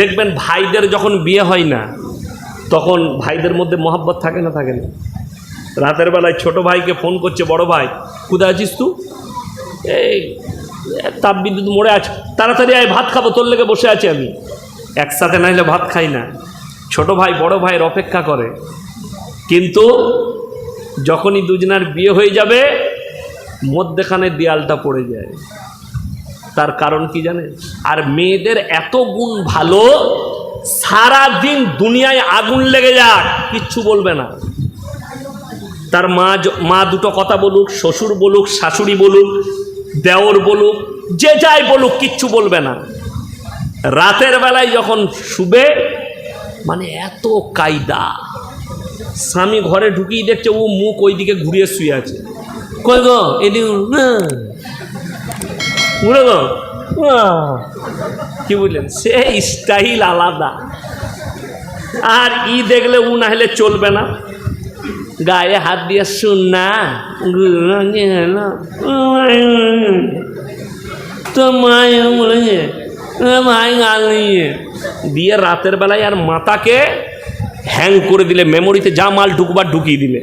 দেখবেন ভাইদের যখন বিয়ে হয় না, তখন ভাইদের মধ্যে মহাব্বত থাকে না থাকে না? রাতের বেলায় ছোট ভাইকে ফোন করছে, বড় ভাই, কোথায় আছিস তু এই তাপ বিদ্যুৎ মোড়ে আছে। তাড়াতাড়ি আয়, ভাত খাব, তোর লেগে বসে আছি আমি। একসাথে নাইলে ভাত খাই না। ছোট ভাই বড় ভাইয়ের অপেক্ষা করে। কিন্তু যখনই দুজনার বিয়ে হয়ে যাবে, মধ্যেখানে দেয়ালটা পড়ে যায়। তার কারণ কি জানে আর মেয়েদের এত গুণ ভালো সারা দিন দুনিয়ায় আগুন লেগে যাক, কিচ্ছু বলবে না। তার মা মা দুটো কথা বলুক, শ্বশুর বলুক, শাশুড়ি বলুক, দেওর বলুক, যে যাই বলুক, কিচ্ছু বলবে না। রাতের বেলায় যখন শুবে মানে এত কায়দা। স্বামী ঘরে ঢুকিয়ে দেখছে, ও মুখ ওইদিকে ঘুরিয়ে শুয়ে আছে। কই গো? এদিকে গো কি বুঝলেন সে স্টাইল আলাদা। আর ই দেখলে উ না হলে চলবে না। গায়ে হাত দিয়ে শুন না তো মায় বলেছে মায় গাল নিয়ে দিয়ে রাতের বেলায় আর মাথাকে হ্যাং করে দিলে মেমোরিতে যা মাল ঢুকবার ঢুকিয়ে দিলে।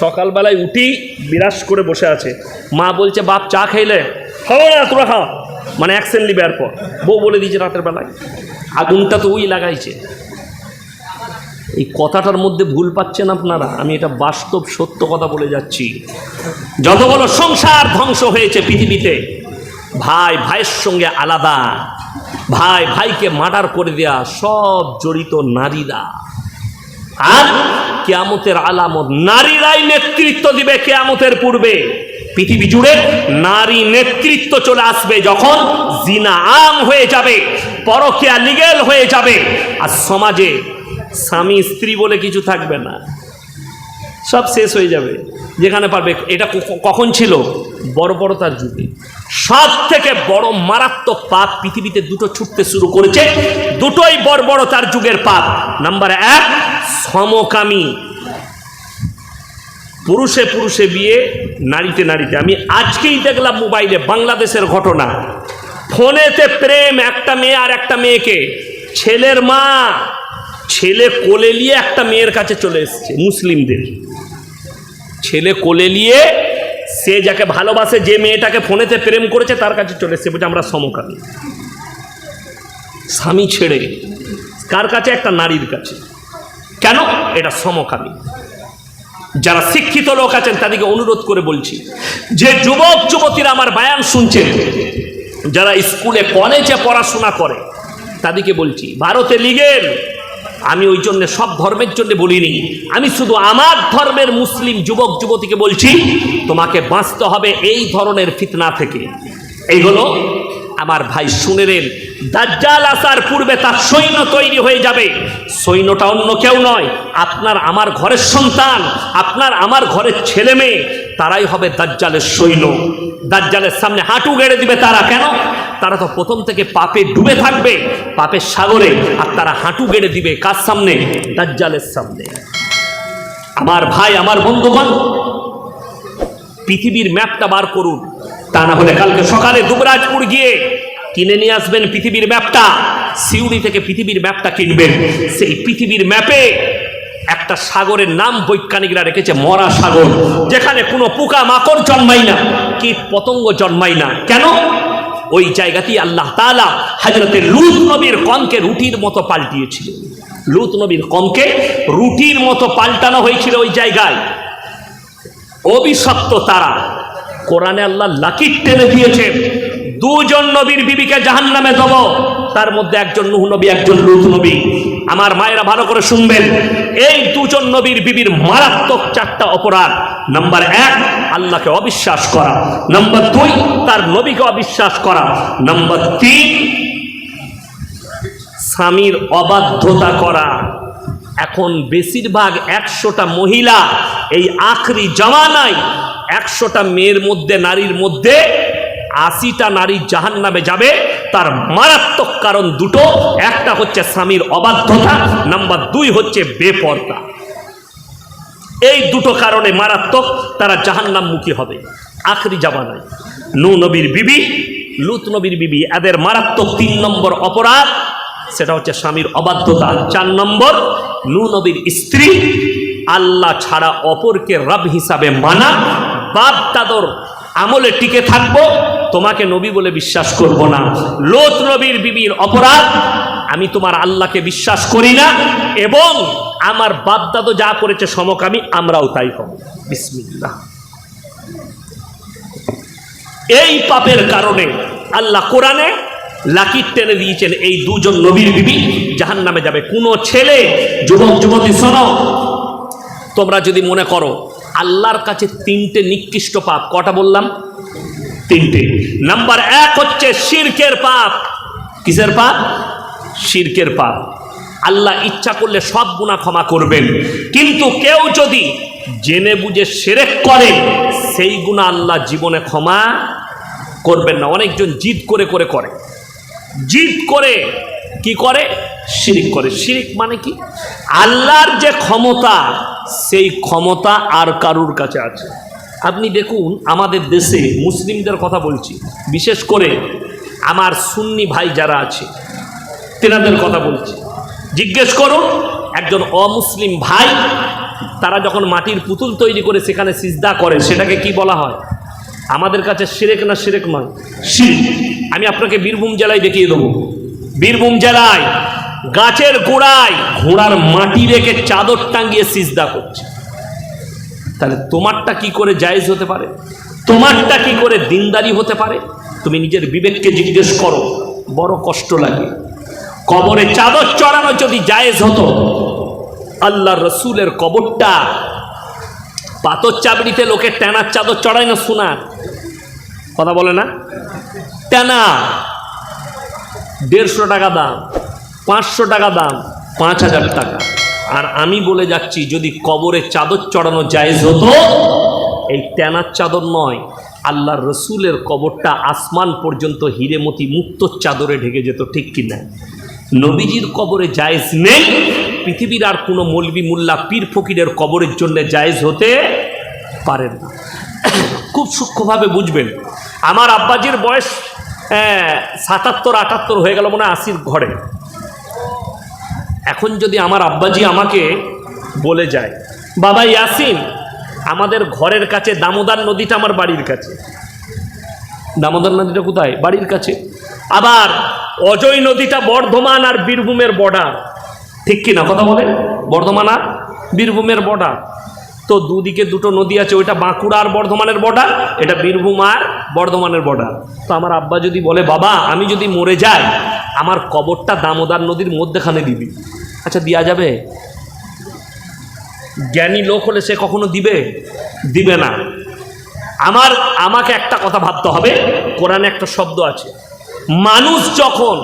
সকালবেলায় উঠি বিরাস করে বসে আছে। মা বলছে বাপ চা খাইলে খাও না খাও মানে অ্যাকশন নিবে পর। বউ বলে দিয়েছে রাতের বেলায়। আগুনটা তো ওই লাগাইছে। এই কথাটার মধ্যে ভুল পাচ্ছেন আপনারা। আমি এটা বাস্তব সত্য কথা বলে যাচ্ছি। যত বড় সংসার ধ্বংস হয়েছে পৃথিবীতে, ভাই ভাইয়ের সঙ্গে আলাদা। ভাই ভাইকে মার্ডার করে দেয়া সব জড়িত নারীরা। আর কেয়ামতের আলামত, নারীরাই নেতৃত্ব দিবে কেয়ামতের পূর্বে। পৃথিবী জুড়ে নারী নেতৃত্ব চলে আসবে যখন জিনা আম হয়ে যাবে, পরকিয়া লিগেল হয়ে যাবে। আর সমাজে স্বামী স্ত্রী বলে কিছু থাকবে না। সব শেষ হয়ে যাবে। যেখানে পারবে, এটা কখন ছিল? বড় বড় তার যুগে। সব থেকে বড় মারাত্মক পাপ পৃথিবীতে দুটো ছুটতে শুরু করেছে। দুটোই বড় বড় তার যুগের পাপ। নাম্বার এক, সমকামী। পুরুষে পুরুষে বিয়ে, নারীতে নারীতে। আমি আজকেই দেখলাম মোবাইলে বাংলাদেশের ঘটনা। ফোনেতে প্রেম, একটা মেয়ে আর একটা মেয়েকে। ছেলের মা, ছেলে কোলে নিয়ে একটা মেয়ের কাছে চলে এসছে, মুসলিমদের। ছেলে কোলে নিয়ে সে যাকে ভালোবাসে, যে মেয়েটাকে ফোনেতে প্রেম করেছে, তার কাছে চলে এসছে, বলছে, আমরা সমকামী। স্বামী ছেড়ে, কার কাছে? একটা নারীর কাছে। কেন? এটা সমকামী। যারা শিক্ষিত লোক আছেন, তাদেরকে অনুরোধ করে বলছি, যে যুবক, যুবতীরা আমার বায়ান শুনছেন, যারা স্কুলে, কলেজে পড়াশোনা করে, তাদেরকে বলছি, ভারতে লিগেল। আমি ওই জন্য সব ধর্মের জন্য বলিনি। আমি শুধু আমার ধর্মের মুসলিম যুবক, যুবতীকে বলছি, তোমাকে বাঁচতে হবে এই ধরনের ফিতনা থেকে। এই হলো আমার ভাই শুনেলেন দাজ্জাল আসার পূর্বে তার সৈন্য তৈরি হয়ে যাবে। সৈন্যটা অন্য কেউ নয়, আপনার আমার ঘরের সন্তান, আপনার আমার ঘরের ছেলে মেয়ে, তারাই হবে দাজ্জালের সৈন্য। দাজ্জালের সামনে হাঁটু গেড়ে দিবে তারা কেন? তারা তো প্রথম থেকে পাপে ডুবে থাকবে, পাপের সাগরে, আর তারা হাঁটু গেড়ে দিবে কার সামনে? দাজ্জালের সামনে। আমার ভাই, আমার বন্ধুগণ, পৃথিবীর ম্যাপটা বার করুন। তা না হলে কালকে সকালে দুবরাজপুর গিয়ে কিনে নিয়ে আসবেন পৃথিবীর ম্যাপটা। সিউড়ি থেকে পৃথিবীর ম্যাপটা কিনবেন। সেই পৃথিবীর ম্যাপে একটা সাগরের নাম বৈজ্ঞানিকরা রেখেছে, মরা সাগর। যেখানে কোনো পোকা মাকড় জন্মায় না, কীট পতঙ্গ জন্মায় না। কেন? ওই জায়গাতেই আল্লাহ তাআলা হাজরতে লুত নবীর কমকে রুটির মতো পাল্টিয়েছিল। লুত নবীর কমকে রুটির মতো পাল্টানো হয়েছিল ওই জায়গায়। অভিশপ্ত তারা। কোরআনে আল্লাহ লাকির টেনে দিয়েছে, দুজন নবীর বিবিকে জাহান নামে দেব, তার মধ্যে একজন নুহ নবী, একজন লুত নবী। আমার মায়েরা ভালো করে শুনবেন, এই দুজন নবীর বিবির মারাত্মক চারটা অপরাধ। নাম্বার এক, আল্লাহকে অবিশ্বাস করা। নাম্বার দুই, তার নবীকে অবিশ্বাস করা। নাম্বার তিন, স্বামীর অবাধ্যতা করা। এখন বেশিরভাগ একশোটা মহিলা এই আখরি জমানায় একশোটা মেয়ের মধ্যে, নারীর মধ্যে আশিটা নারী জাহান নামে যাবে। তার মারাত্মক কারণ দুটো। একটা হচ্ছে স্বামীর অবাধ্যতা, নাম্বার দুই হচ্ছে বেপর্দা। এই দুটো কারণে মারাত্মক তারা জাহান্নামমুখী হবে আখরি জামানায়। নু নবীর বিবি লুত নবীর বিবি, এদের মারাত্মক তিন নম্বর অপরাধ সেটা হচ্ছে স্বামীর অবাধ্যতা। চার নম্বর নূ নবীর স্ত্রী আল্লাহ ছাড়া অপরকে রব হিসাবে মানা। বাপ দাদর আমলে টিকে থাকব, তোমাকে নবী বলে বিশ্বাস করব না। লোত নবীর বিবির অপরাধ, আমি তোমার আল্লাহকে বিশ্বাস করি না এবং আমার বাপ দাদু যা করেছে সমকামী, আমরাও তাই হব। বিসমিল্লাহ। এই পাপের কারণে আল্লাহ কোরআনে লাকির টেনে দিয়েছেন এই দুজন নবীর বিবি। জাহান নামে যাবে। কোনো ছেলে, যুবক, যুবতী, শোনো, তোমরা যদি মনে করো, আল্লাহর কাছে তিনটে নিকৃষ্ট পাপ, কটা বললাম? তিনটে। নাম্বার এক হচ্ছে শিরকের পাপ। কিসের পাপ? শিরকের পাপ। আল্লাহ ইচ্ছা করলে সব গুণা ক্ষমা করবেন। কিন্তু কেউ যদি জেনে বুঝে সেরেক করে, সেই গুণা আল্লাহ জীবনে ক্ষমা করবেন না। অনেকজন জিদ করে করে করে। জিদ করে, কি করে? শিরিক করে। শিরিক মানে কি? আল্লাহর যে ক্ষমতা, সেই ক্ষমতা আর কারুর কাছে আছে। আপনি দেখুন, আমাদের দেশে মুসলিমদের কথা বলছি। বিশেষ করে আমার সুন্নি ভাই যারা আছে, তেনাদের কথা বলছি। জিজ্ঞেস করুন একজন অমুসলিম ভাই, তারা যখন মাটির পুতুল তৈরি করে সেখানে সিজদা করে, সেটাকে কি বলা হয়? আমাদের কাছে সিরেক না সিরেক নয়, শিরিক। আমি আপনাকে বীরভূম জেলায় দেখিয়ে দেবো। বীরভূম জেলায় গাছের গোড়ায় ঘোড়ার মাটি রেখে চাদর টাঙ্গিয়ে সিজদা করছে। তাহলে তোমারটা কি করে জায়েজ হতে পারে? তোমারটা কি করে দিনদারি হতে পারে? তুমি নিজের বিবেককে জিজ্ঞেস করো। বড় কষ্ট লাগে। কবরে চাদর চড়ানো যদি জায়েজ হতো আল্লাহ রসুলের কবরটা পাথর চাবড়িতে লোকে টেনার চাদর চড়ায় না শোনার কথা বলে না? টেনা দেড়শো টাকা দাম, পাঁচশো টাকা দাম, পাঁচ হাজার টাকা। আর আমি বলে যাচ্ছি, যদি কবরে চাদর চড়ানো জায়েজ হতো, এই টেনার চাদর নয় আল্লাহর রসুলের কবরটা আসমান পর্যন্ত হিরেমতি মুক্ত চাদরে ঢেকে যেত, ঠিক কিনা? নবীজির কবরে জায়েজ নেই, পৃথিবীর আর কোনো মলবি মোল্লা পীর ফকিরের কবরের জন্য জায়েজ হতে পারেন না। খুব সূক্ষ্মভাবে বুঝবেন, আমার আব্বাজির বয়স সাতাত্তর, আটাত্তর হয়ে গেল মনে আশির ঘরে। এখন যদি আমার আব্বাজি আমাকে বলে যায়, বাবা ইয়াসিন, আমাদের ঘরের কাছে দামোদর নদীটা আমার বাড়ির কাছে। দামোদর নদীটা কোথায়? বাড়ির কাছে। আবার অজয় নদীটা বর্ধমান আর বীরভূমের বর্ডার ঠিক কি না কথা বলেন? বর্ধমান আর বীরভূমের বর্ডার তো দুদিকে দুটো নদী আছে, ওইটা বাঁকুড়া আর বর্ধমানের বর্ডার এটা বীরভূম আর বর্ধমানের বর্ডার তো আমার আব্বা যদি বলে, বাবা, আমি যদি মরে যাই, আমার কবরটা দামোদর নদীর মধ্যেখানে দিবি। আচ্ছা দেওয়া যাবে? জ্ঞানী লোক হলে সে কখনো দিবে? দিবে না। আমার, আমাকে একটা কথা ভাবতে হবে, কোরআনে একটা শব্দ আছে, মানুষ যখন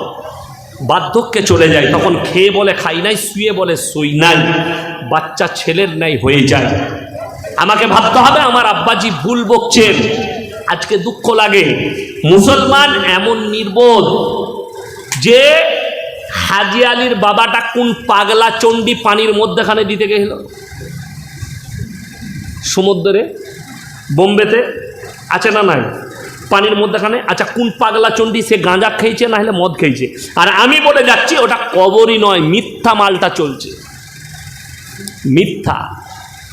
বার্ধক্যে চলে যায়, তখন খেয়ে বলে, খাই নাই, শুয়ে বলে সই নাই। বাচ্চা ছেলের নাই হয়ে যায়। আমাকে ভাবতে হবে, আমার আব্বাজি ভুল বকছেন আজকে দুঃখ লাগে। মুসলমান এমন নির্বোধ যে হাজি আলীর বাবাটা কোন পাগলা চণ্ডী পানির মধ্যেখানে দিতে গেল? সমুদ্রে? বোম্বেতে? আছে না নাই? পানির মধ্যেখানে আচ্ছা কোন পাগলা চণ্ডী সে গাঁজা খেয়েছে না হলে মদ খেয়েছে? আর আমি বলে যাচ্ছি, ওটা কবরই নয়, মিথ্যা মালটা চলছে। মিথ্যা,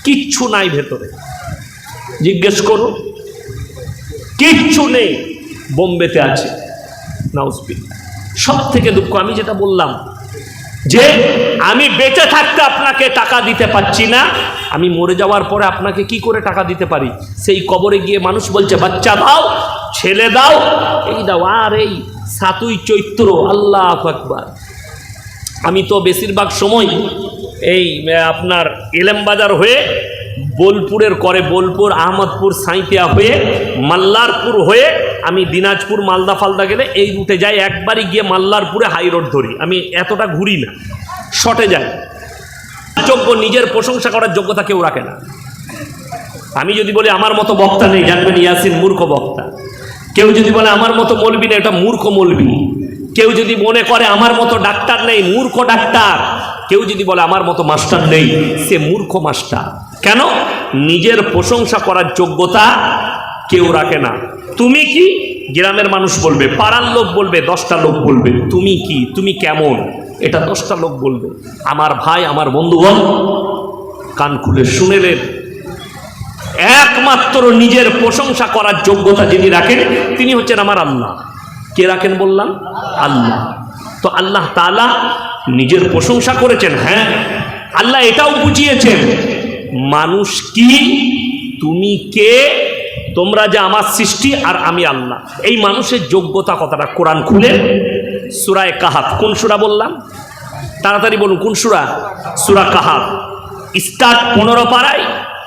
কিচ্ছু নাই ভেতরে। জিজ্ঞেস করো, কিচ্ছু নেই, বোম্বেতে আছে। নাউসপিক সব থেকে দুঃখ, আমি যেটা বললাম, যে আমি বেঁচে থাকতে আপনাকে টাকা দিতে পারছি না, আমি মরে যাওয়ার পরে আপনাকে কি করে টাকা দিতে পারি? সেই কবরে গিয়ে মানুষ বলছে, বাচ্চা দাও ছেলে দাও। এই দাও, আর এই সাতুই চৈত্র, আল্লাহ একবার আমি তো বেশিরভাগ সময় এই আপনার এলেমবাজার হয়ে বোলপুরের করে বোলপুর, আহমদপুর সাঁইতিয়া হয়ে মাল্লারপুর হয়ে আমি দিনাজপুর, মালদা, ফালদা গেলে এই রুটে যাই। একবারই গিয়ে মাল্লারপুরে হাই রোড ধরি। আমি এতটা ঘুরি না। শটে যাই। যোগ্য, নিজের প্রশংসা করার যোগ্যতা কেউ রাখে না। আমি যদি বলি, আমার মতো বক্তা নেই, জানবেন, ইয়াসিন মূর্খ বক্তা। কেউ যদি বলে, আমার মতো মলবি না, এটা মূর্খ মলবি। কেউ যদি মনে করে, আমার মতো ডাক্তার নেই, মূর্খ ডাক্তার। কেউ যদি বলে, আমার মতো মাস্টার নেই, সে মূর্খ মাস্টার। কেন? নিজের প্রশংসা করার যোগ্যতা কেউ রাখে না। তুমি কি? গ্রামের মানুষ বলবে, পাড়ার লোক বলবে, দশটা লোক বলবে, তুমি কি? তুমি কেমন? এটা দশটা লোক বলবে। আমার ভাই, আমার বন্ধুগণ, কান খুলে শুনেলেন একমাত্র নিজের প্রশংসা করার যোগ্যতা যিনি রাখেন, তিনি হচ্ছেন আমার আল্লাহ। কে রাখেন বললাম? আল্লাহ। তো আল্লাহ তালা নিজের প্রশংসা করেছেন হ্যাঁ? আল্লাহ এটাও বুঝিয়েছেন, মানুষ কি, তুমি কে, তোমরা যে আমার সৃষ্টি আর আমি আল্লাহ। এই মানুষের যোগ্যতা কথাটা কোরআন খুলে, সুরায় কাহাত কোন সুরা বললাম? তাড়াতাড়ি বলুন, কোন সুরা? সুরা কাহাত স্টার্ট পনেরো পাড়ায়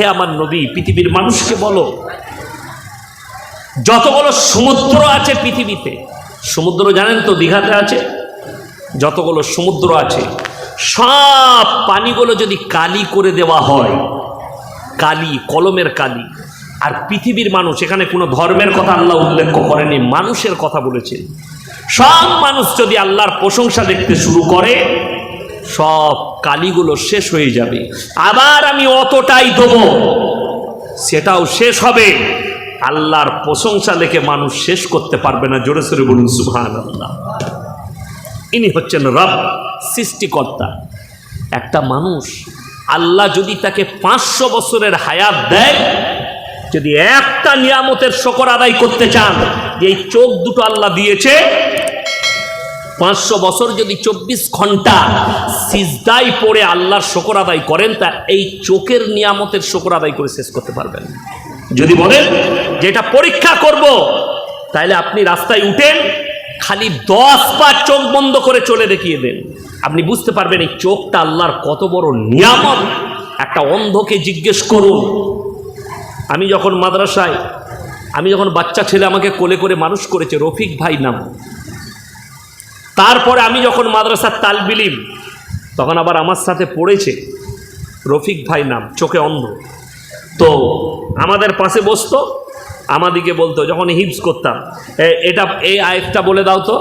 হে আমার নবী, পৃথিবীর মানুষকে বলো যতগুলো সমুদ্র আছে পৃথিবীতে, সমুদ্র জানেন তো দীঘাতে আছে যতগুলো সমুদ্র আছে, সব পানিগুলো যদি কালি করে দেওয়া হয়, কালি, কলমের কালি, আর পৃথিবীর মানুষ, এখানে কোনো ধর্মের কথা আল্লাহ উল্লেখ করেনি, মানুষের কথা বলেছেন। সব মানুষ যদি আল্লাহর প্রশংসা দেখতে শুরু করে সব কালিগুলো শেষ হয়ে যাবে। আবার আমি অতটাই দেবো। সেটাও শেষ হবে। আল্লাহর প্রশংসা লেখে মানুষ শেষ করতে পারবে না। জোরে সোরে বলুন সুহান আল্লাহ ইনি হচ্ছেন রব, সৃষ্টিকর্তা। একটা মানুষ, আল্লাহ যদি তাকে পাঁচশো বছরের হায়াত দেয়, যদি একটা নিয়ামতের শকর আদায় করতে চান, যে এই চোখ দুটো আল্লাহ দিয়েছে পাঁচশো বছর যদি চব্বিশ ঘণ্টা সিজদাই পড়ে আল্লাহর শকর আদায় করেন, তা এই চোখের নিয়ামতের শকর আদায় করে শেষ করতে পারবেন। যদি বলেন যে এটা পরীক্ষা করব, তাহলে আপনি রাস্তায় উঠেন, খালি দশ পা চোখ বন্ধ করে চলে দেখিয়ে দেন। আপনি বুঝতে পারবেন এই চোখটা আল্লাহর কত বড় নিয়ামত। একটা অন্ধকে জিজ্ঞেস করুন, আমি যখন মাদ্রাসায়, আমি যখন বাচ্চা ছেলে আমাকে কোলে করে মানুষ করেছে, রফিক ভাই নাম। তারপরে আমি যখন মাদ্রাসার তালবিলিম তখন আবার আমার সাথে পড়েছে রফিক ভাই নাম, চোখে অন্ধ। তো আমাদের পাশে বসতো, আমাদিকে বলতো, যখন হিপস করতাম এটা, এই আয়েকটা বলে দাও তো,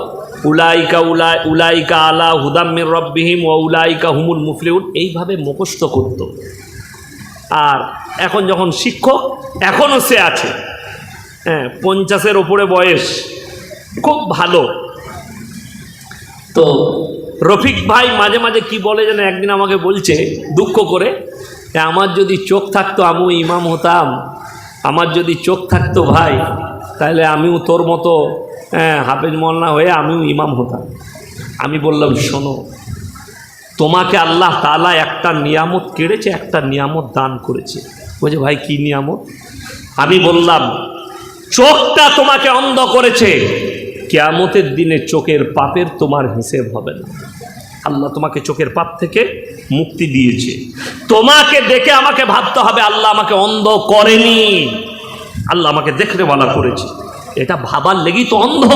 উলাইকা উলাই, উলাইকা আলা হুদাম্মির রব্বিহিম ও উলাইকা হুমুল মুফলিউন এইভাবে মুখস্থ করত। আর এখন যখন শিক্ষক এখনও সে আছে। হ্যাঁ পঞ্চাশের ওপরে বয়স, খুব ভালো। তো রফিক ভাই মাঝে মাঝে কি বলে যেন একদিন আমাকে বলছে দুঃখ করে আমার যদি চোখ থাকতো আমিও ইমাম হতাম আমার যদি চোখ থাকতো ভাই তাহলে আমিও তোর মতো হ্যাঁ, হাফেজ মোল্লা হয়ে আমিও ইমাম হতাম। আমি বললাম শোনো তোমাকে আল্লাহ তালা একটা নিয়ামত কেড়েছে একটা নিয়ামত দান করেছে। বলছে ভাই কি নিয়ামত? আমি বললাম চোখটা তোমাকে অন্ধ করেছে। কেয়ামতের দিনে চোখের পাপের তোমার হিসেব হবে না। আল্লাহ তোমাকে চোখের পাপ থেকে মুক্তি দিয়েছে। তোমাকে দেখে আমাকে ভাবতে হবে, আল্লাহ আমাকে অন্ধ করেনি। আল্লাহ আমাকে দেখলে বলা করেছে। এটা ভাবার লেগেই তো অন্ধ।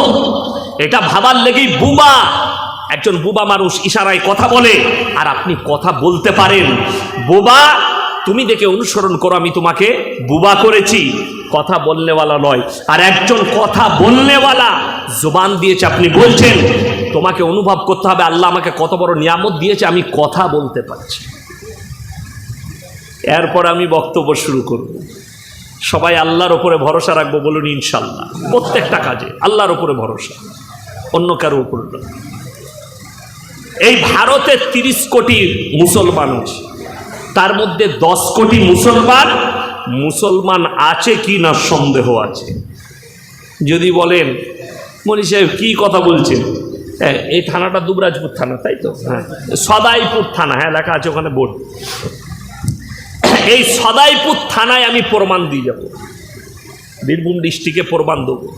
এটা ভাবার লেগেই বুবা। একজন বুবা মানুষ ইশারায় কথা বলে আর আপনি কথা বলতে পারেন। বোবা, তুমি দেখে অনুসরণ করো, আমি তোমাকে বুবা করেছি। কথা বললেওয়ালা নয়। আর একজন কথা বললেওয়ালা জোবান দিয়েছে। আপনি বলছেন, তোমাকে অনুভব করতে হবে, আল্লাহ আমাকে কত বড় নিয়ামত দিয়েছে, আমি কথা বলতে পারছি এরপর আমি বক্তব্য শুরু করব। সবাই আল্লাহর ওপরে ভরসা রাখব বলুন ইনশাল্লাহ প্রত্যেকটা কাজে আল্লাহর ওপরে ভরসা, অন্য কারও উপর এই ভারতে তিরিশ কোটি মুসলমান আছে, তার মধ্যে দশ কোটি মুসলমান মুসলমান আছে কি না সন্দেহ আছে? যদি বলেন মনি সাহেব কী কথা বলছেন? এই থানাটা দুবরাজপুর থানা, তাই তো? হ্যাঁ সদাইপুর থানা হ্যাঁ লেখা আছে ওখানে বোর্ড। এই সদাইপুর থানায় আমি প্রমাণ দিয়ে যাব। বীরভূম ডিস্ট্রিক্টে প্রমাণ দেবো।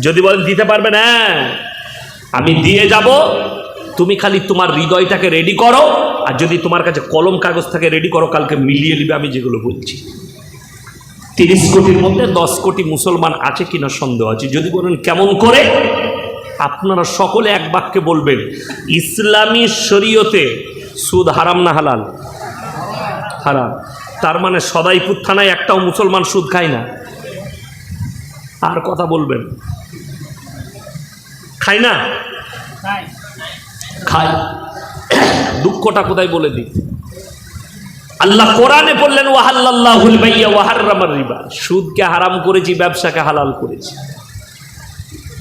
যদি বলেন, দিতে পারবেন হ্যাঁ আমি দিয়ে যাব। তুমি খালি তোমার হৃদয়টাকে রেডি করো। আর যদি তোমার কাছে কলম কাগজ থাকে রেডি করো কালকে মিলিয়ে নিবে আমি যেগুলো বলছি। তিরিশ কোটির মধ্যে দশ কোটি মুসলমান আছে কিনা সন্দেহ আছে? যদি বলেন কেমন করে? আপনারা সকলে এক বাক্যে বলবেন ইসলামী শরীয়তে সুদ হারাম না হালাল? হারাম। তার মানে সদাইপুর থানায় একটাও মুসলমান সুদ খায় না। আর কথা বলবেন। খায় না? খায়। দুঃখটা কোথায় বলে দিই? আল্লাহ কোরআনে বললেন ওয়াহাল্লাহুল বাইয়া ওয়াহার্রামার রিবা। সুদকে হারাম করেছি, ব্যবসাকে হালাল করেছি।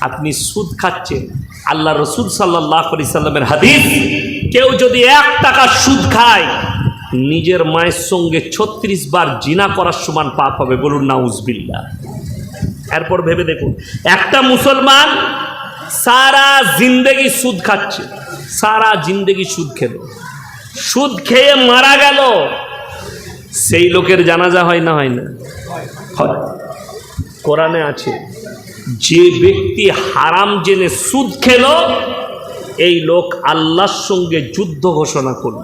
আপনি সুদ খাচ্ছেন। আল্লাহ রসুল সাল্লাহ সাল্লামের হাদিস, কেউ যদি এক টাকা সুদ খায়, নিজের মায়ের সঙ্গে ছত্রিশ বার জিনা করার সমান পাপ হবে। বলুন নাউজবিল্লা এরপর ভেবে দেখুন, একটা মুসলমান সারা জিন্দেগি সুদ খাচ্ছে। সারা জিন্দেগি সুদ খেলো। সুদ খেয়ে মারা গেল। সেই লোকের জানাজা হয় না হয় না? হয়। কোরআনে আছে, যে ব্যক্তি হারাম জেনে সুদ খেল, এই লোক আল্লাহর সঙ্গে যুদ্ধ ঘোষণা করল।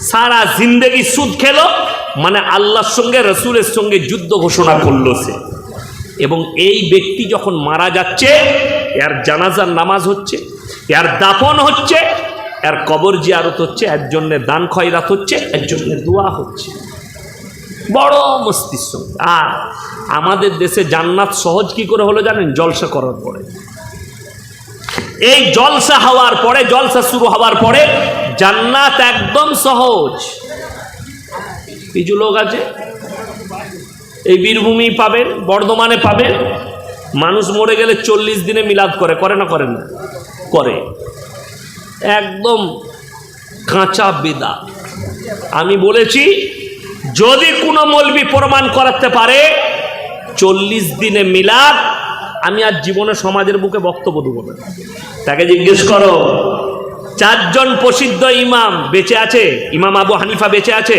সারা জিন্দেগি সুদ খেল মানে আল্লাহর সঙ্গে, রসুলের সঙ্গে যুদ্ধ ঘোষণা করল সে। এবং এই ব্যক্তি যখন মারা যাচ্ছে, এর জানাজার নামাজ হচ্ছে। এর দাফন হচ্ছে, এর কবর জিয়ারত হচ্ছে, এর দান খয়রাত হচ্ছে, এর দোয়া হচ্ছে। বড় মস্তিষ্ক। আর আমাদের দেশে জান্নাত সহজ কি করে হলো জানেন? জলসা করার পরে। এই জলসা হওয়ার পরে, জলসা শুরু হওয়ার পরে জান্নাত একদম সহজ। কিছু লোক আছে, এই বীরভূমি পাবেন, বর্ধমানে পাবেন, মানুষ মরে গেলে চল্লিশ দিনে মিলাদ করে করে না করে না। করে। একদম কাঁচা বেদা। আমি বলেছি, যদি কোনো মলবি প্রমাণ করাতে পারে, চল্লিশ দিনে মিলাদ, আমি আর জীবনে সমাজের বুকে বক্তব্য দেবো না। তাকে জিজ্ঞেস করো, চারজন প্রসিদ্ধ ইমাম বেঁচে আছে? ইমাম আবু হানিফা বেঁচে আছে?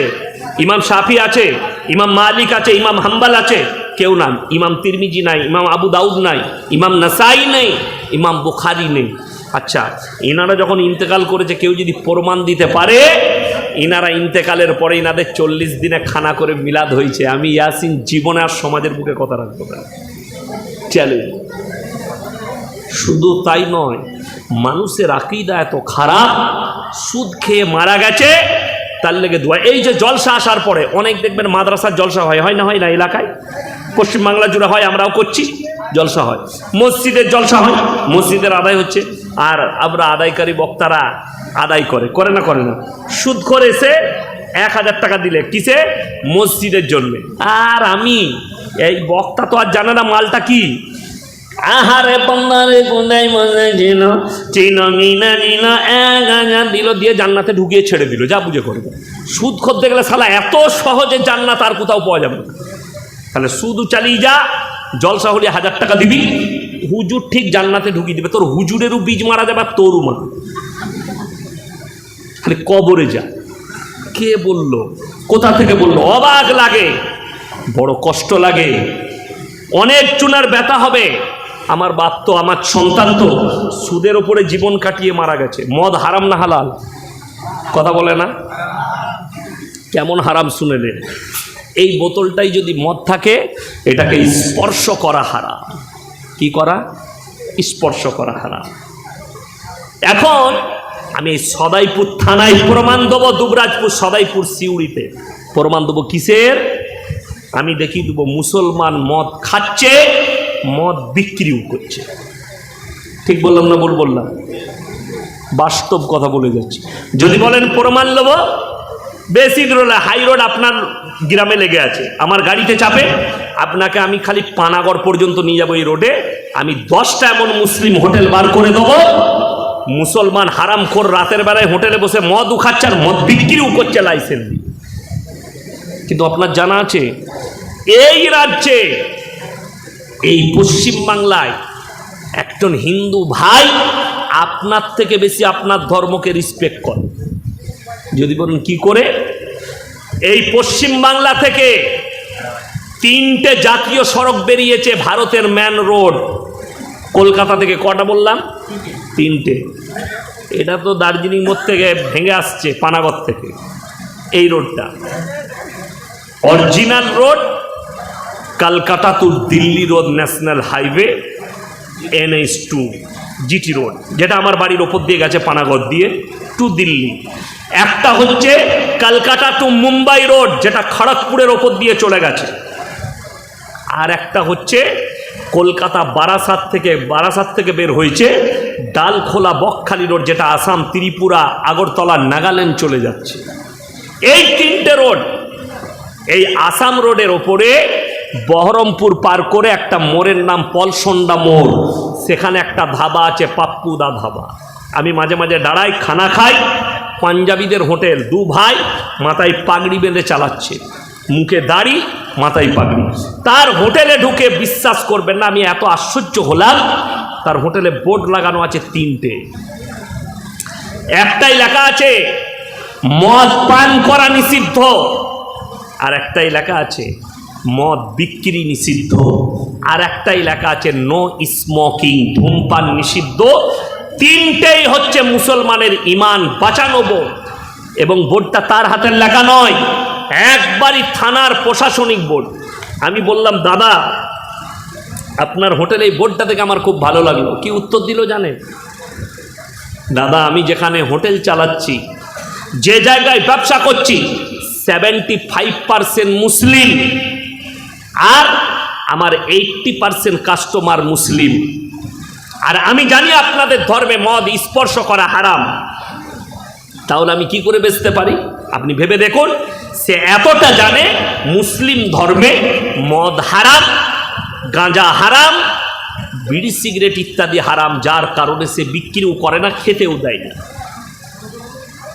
ইমাম শাফি আছে? ইমাম মালিক আছে? ইমাম হাম্বাল আছে? কেউ না ইমাম তিরমিজি নাই, ইমাম আবু দাউদ নাই, ইমাম নাসাই নেই, ইমাম বুখারি নেই। আচ্ছা এনারা যখন ইন্তেকাল করেছে, কেউ যদি প্রমাণ দিতে পারে, ইনারা ইন্তেকালের পরে ইনাদের চল্লিশ দিনে খানা করে মিলাদ হয়েছে। আমি ইয়াসিন জীবনে আর সমাজের বুকে কথা রাখব না। চ্যালেঞ্জ শুধু তাই নয়, মানুষের আকিদা এত খারাপ, সুদ খেয়ে মারা গেছে, তার লেগে দোয়া। এই যে জলসা আসার পরে, অনেক দেখবেন মাদ্রাসার জলসা হয়। হয় না হয় না, এলাকায়? পশ্চিমবাংলা জুড়ে হয়, আমরাও করছি, জলসা হয়। মসজিদের জলসা হয়, মসজিদের আদায় হচ্ছে। আর আমরা আদায়কারী বক্তারা আদায় করে করে না করে না। সুদ করে এসে এক হাজার টাকা দিলে, কিসে? মসজিদের জন্য। আর আমি, এই বক্তা তো আর জানে না মালটা কি। আহারে বন্দারে কোনাই মনে জিন চিন, মিনা জিন এক হাজার দিল দিয়ে জান্নাতে ঢুকিয়ে ছেড়ে দিল, যা বুঝে করবে। সুদ করতে গেলে শালা এত সহজে জান্নাত আর কোথাও পাওয়া যাবে তাহলে সুদ চালিয়ে যা জলসা হলে হাজার টাকা দিবি, হুজুর ঠিক জান্নাতে ঢুকিয়ে দিবে। তোর হুজুরেরও বীজ মারা যাবে আর তোরও মা খালি কবরে যা। কে বলল? কোথা থেকে বলল? অবাক লাগে। বড় কষ্ট লাগে। অনেক চুনার ব্যথা হবে। আমার বাপ তো আমার সন্তান তো। সুদের ওপরে জীবন কাটিয়ে মারা গেছে। মদ হারাম না হালাল? কথা বলে না? কেমন হারাম শুনেলেন এই বোতলটাই যদি মদ থাকে এটাকে স্পর্শ করা হারা কি করা? স্পর্শ করা হারা এখন আমি সদাইপুর থানায় প্রমাণ দেবো দুবরাজপুর সদাইপুর সিউড়িতে। প্রমাণ দেবো কিসের? আমি দেখিয়ে দেবো মুসলমান মদ খাচ্ছে মদ বিক্রিও করছে। ঠিক বললাম না বল বললাম? বাস্তব কথা বলে যাচ্ছি। যদি বলেন প্রমাণ নেব বেশি দূর হলে হাই রোড আপনার গ্রামে লেগে আছে। আমার গাড়িতে চাপে, আপনাকে আমি খালি পানাগড় পর্যন্ত নিয়ে যাব এই রোডে আমি দশটা এমন মুসলিম হোটেল বার করে দেবো। মুসলমান হারাম খোর রাতের বেলায় হোটেলে বসে মদ উখাচ্ছে আর মদ বিক্রিও করছে লাইসেন্স কিন্তু আপনার জানা আছে, এই রাজ্যে, এই পশ্চিম বাংলায় একজন হিন্দু ভাই আপনার থেকে বেশি আপনার ধর্মকে রেসপেক্ট করে। যদি বলেন কি করে? এই পশ্চিম বাংলা থেকে তিনটে জাতীয় সড়ক বেরিয়েছে ভারতের ম্যান রোড কলকাতা থেকে কটা বললাম? তিনটে। এটা তো দার্জিলিং মোড় থেকে ভেঙে আসছে, পানাগড় থেকে। এই রোডটা original road Kolkata to Delhi road national highway NH two GT road, যেটা আমার বাড়ির ওপর দিয়ে গেছে পানাগড় দিয়ে টু দিল্লি। একটা হচ্ছে কলকাতা টু মুম্বাই রোড, যেটা খড়গপুরের ওপর দিয়ে চলে গেছে। আর একটা হচ্ছে কলকাতা বারাসাত থেকে বারাসাত থেকে বের হয়েছে ডালখোলা বকখালি রোড, যেটা আসাম, ত্রিপুরা, আগরতলা, নাগাল্যান্ড চলে যাচ্ছে। এই তিনটে রোড, এই আসাম রোডের ওপরে বহরমপুর পার করে একটা মোড়ের নাম পলসন্ডা মোড়। সেখানে একটা ধাবা আছে, পাপ্পুদা ধাবা। আমি মাঝে মাঝে দাঁড়াই, খানা খাই। পাঞ্জাবিদের হোটেল, দু ভাই মাথায় পাগড়ি বেঁধে চালাচ্ছে। মুখে দাড়ি, মাথায় পাগড়ি। তার হোটেলে ঢুকে বিশ্বাস করবেন না, আমি এত আশ্চর্য হলাম। তার হোটেলে বোর্ড লাগানো আছে তিনটে। একটাই লেখা আছে, মদ পান করা নিষিদ্ধ। আর একটাই লেখা আছে মদ বিক্রি নিষিদ্ধ। আর একটাই লেখা আছে নো স্মোকিং ধূমপান নিষিদ্ধ। তিনটেই হচ্ছে মুসলমানের ইমান বাঁচানো বোর্ড এবং বোর্ডটা তার হাতের লেখা নয়, একবারই থানার প্রশাসনিক বোর্ড আমি বললাম, দাদা, আপনার হোটেলে এই বোর্ডটা থেকে আমার খুব ভালো লাগল। কি উত্তর দিল জানেন দাদা, আমি যেখানে হোটেল চালাচ্ছি, যে জায়গায় ব্যবসা করছি সেভেন্টি ফাইভ পার্সেন্ট মুসলিম। আর আমার এইটটি পার্সেন্ট কাস্টমার মুসলিম। আর আমি জানি আপনাদের ধর্মে মদ স্পর্শ করা হারাম। তাহলে আমি কি করে বেচতে পারি? আপনি ভেবে দেখুন, সে এতটা জানে মুসলিম ধর্মে মদ হারাম, গাঁজা হারাম, বিড়ি, সিগারেট ইত্যাদি হারাম, যার কারণে সে বিক্রিও করে না, খেতেও দেয় না।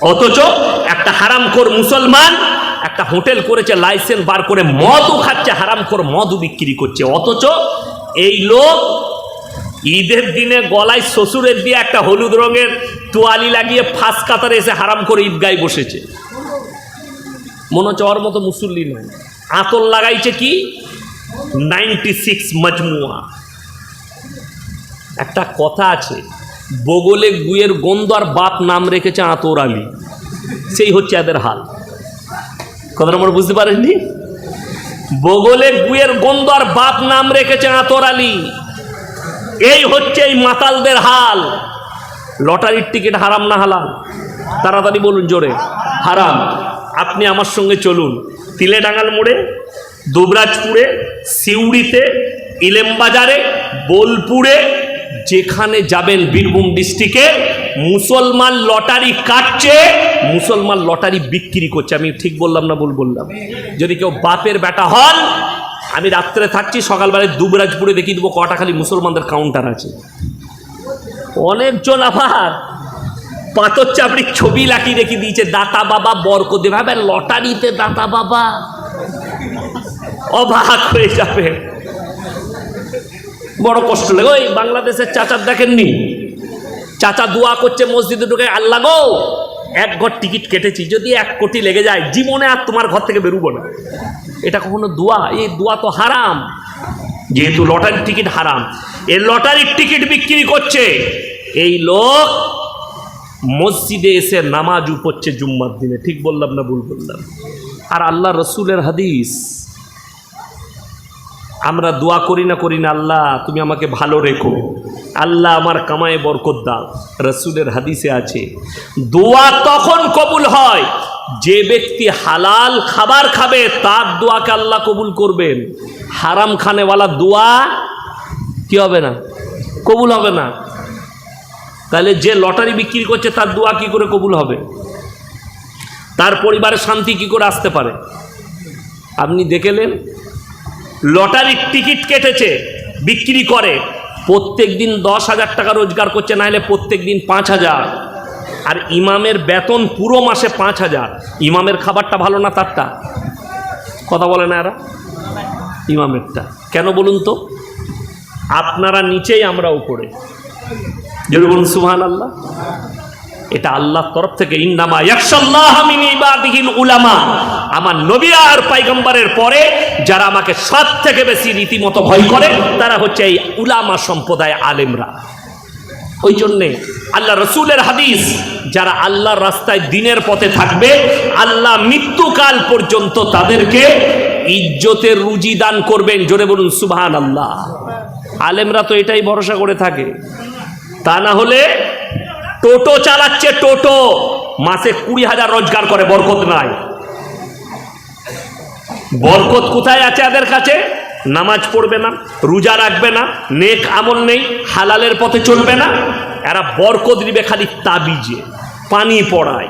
অথচ একটা হারাম হারামখোর মুসলমান একটা হোটেল করেছে, লাইসেন্স বার করে মদও খাচ্ছে হারামখোর মদও বিক্রি করছে। অথচ এই লোক ঈদের দিনে গলায় শ্বশুরের দিয়ে একটা হলুদ রঙের তোয়ালি লাগিয়ে ফাঁস কাতারে এসে হারাম করে ঈদগায় বসেছে। মনে হচ্ছে ওর মতো মুসল্লি নয়। আতর লাগাইছে কি? নাইনটি সিক্স মজমুয়া। একটা কথা আছে, বগলে গুয়ের গন্ধ আর বাপ নাম রেখেছে আতর আলী। সেই হচ্ছে এদের হাল। কথাটা নম্বর বুঝতে পারেননি? বগলে গুয়ের গন্ধ আর বাপ নাম রেখেছে আতর আলী। এই হচ্ছে এই মাতালদের হাল। লটারির টিকিট হারাম না হালাল? তাড়াতাড়ি বলুন জোরে। হারাম। আপনি আমার সঙ্গে চলুন। তিলেডাঙ্গাল মোড়ে, দুবরাজপুরে, সিউড়িতে, ইলেমবাজারে, বোলপুরে যেখানে যাবেন বীরভূম ডিস্ট্রিক্টে মুসলমান লটারি কাটছে, মুসলমান লটারি বিক্রি করছে। আমি ঠিক বললাম না ভুল বললাম? যদি কেউ বাপের বেটা হন, আমি রাত্রে থাকছি, সকালবেলায় দুবরাজপুরে দেখিয়ে দেবো কটা খালি মুসলমানদের কাউন্টার আছে। অনেকজন আবার পাথর চাপড়ির ছবি লাকি রেখে দিয়েছে, দাতা বাবা বরক দেবে। লটারিতে দাতা বাবা। অবাক হয়ে যাবে। বড় কষ্ট লাগে। ওই বাংলাদেশের চাচার দেখেননি? চাচা দোয়া করছে মসজিদে ঢুকে, আল্লাহ গো, এক ঘর টিকিট কেটেছি, যদি এক কোটি লেগে যায়, জীবনে আর তোমার ঘর থেকে বেরোবো না। এটা কখনো দোয়া? এই দোয়া তো হারাম। যেহেতু লটারির টিকিট হারাম, এই লটারির টিকিট বিক্রি করছে। এই লোক মসজিদে এসে নামাজ পড়ছে জুম্মার দিনে। ঠিক বললাম না ভুল বললাম? আর আল্লাহ রসুলের হাদিস আমরা দোয়া করি না করি না, আল্লাহ, তুমি আমাকে ভালো রেখো। আল্লাহ আমার কামায় বরকত দাও। রসুলের হাদিসে আছে, দোয়া তখন কবুল হয়, যে ব্যক্তি হালাল খাবার খাবে, তার দোয়াকে আল্লাহ কবুল করবেন। হারাম খানেওয়ালা দোয়া কি হবে না? কবুল হবে না। তাহলে যে লটারি বিক্রি করছে, তার দোয়া কি করে কবুল হবে? তার পরিবারের শান্তি কি করে আসতে পারে? আপনি দেখেলেন লটারির টিকিট কেটেছে, বিক্রি করে। প্রত্যেক দিন দশ হাজার টাকা রোজগার করছে, নাহলে প্রত্যেক দিন পাঁচ হাজার। আর ইমামের বেতন পুরো মাসে পাঁচ হাজার। ইমামের খাবারটা ভালো না তারটা? কথা বলে না এরা? ইমামেরটা। কেন বলুন তো? আপনারা নিচেই আমরা উপরে। বলুন সুহান আল্লাহ এটা আল্লাহর তরফ থেকে, ইন্নামা ইয়াকশাল্লাহ ইবাদিহিল উলামা। আমার নবী আর পাইগম্বরের পরে যারা আমাকে সব থেকে বেশি রীতিমতো ভয় করে, তারা হচ্ছে এই উলামা সম্প্রদায় আলেমরা। ওই জন্যে আল্লাহ রসুলের হাদিস, যারা আল্লাহর রাস্তায় দিনের পথে থাকবে, আল্লাহ মৃত্যুকাল পর্যন্ত তাদেরকে ইজ্জতের রুজি দান করবেন। জোরে বলুন সুবহান আল্লাহ আলেমরা তো এটাই ভরসা করে থাকে। তা না হলে টোটো চালাচ্ছে টোটো। মাসে কুড়ি হাজার রোজগার করে, বরকত নাই। বরকত কোথায় আছে এদের কাছে? নামাজ পড়বে না, রোজা রাখবে না, নেক আমল নেই, হালালের পথে চলবে না। এরা বরকত দিবে খালি তাবিজে, পানি পড়ায়।